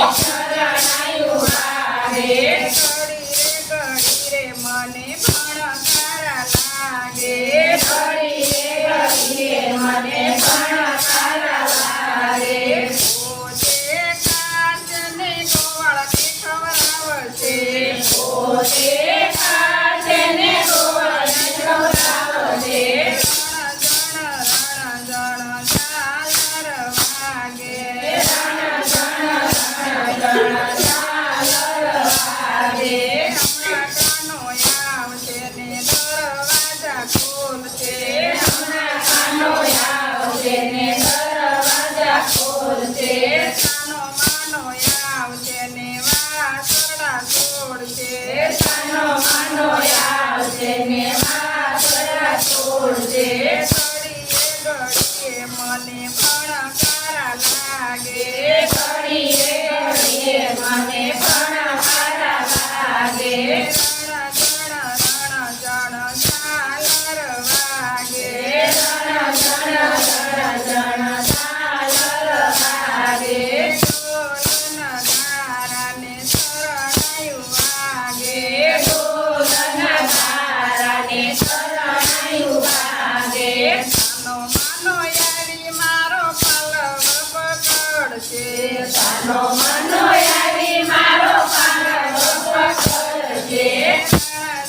Yes. છે ઘડીએ ઘડીએ મને ભણકારા લાગે. ઘડીએ Yes.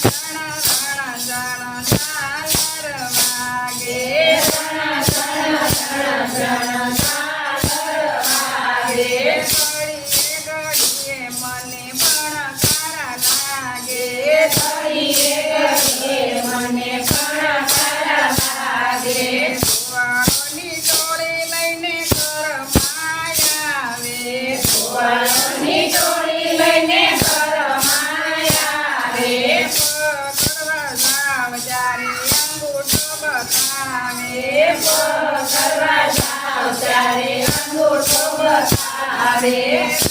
saber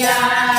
yeah.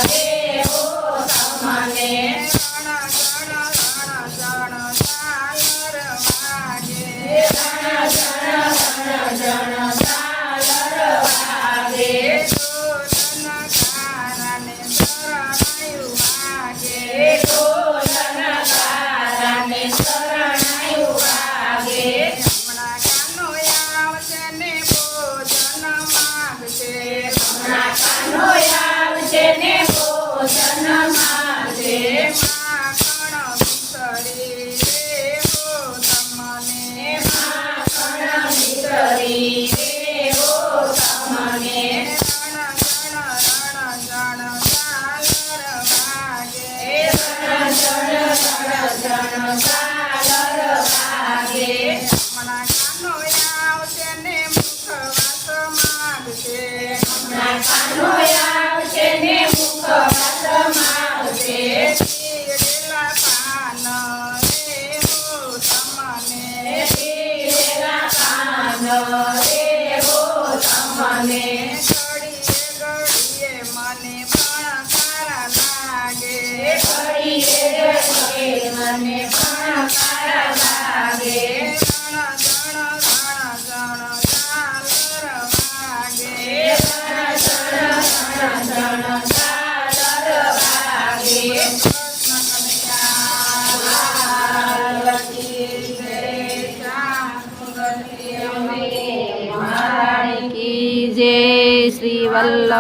મને પણ સારા લાગે llevar la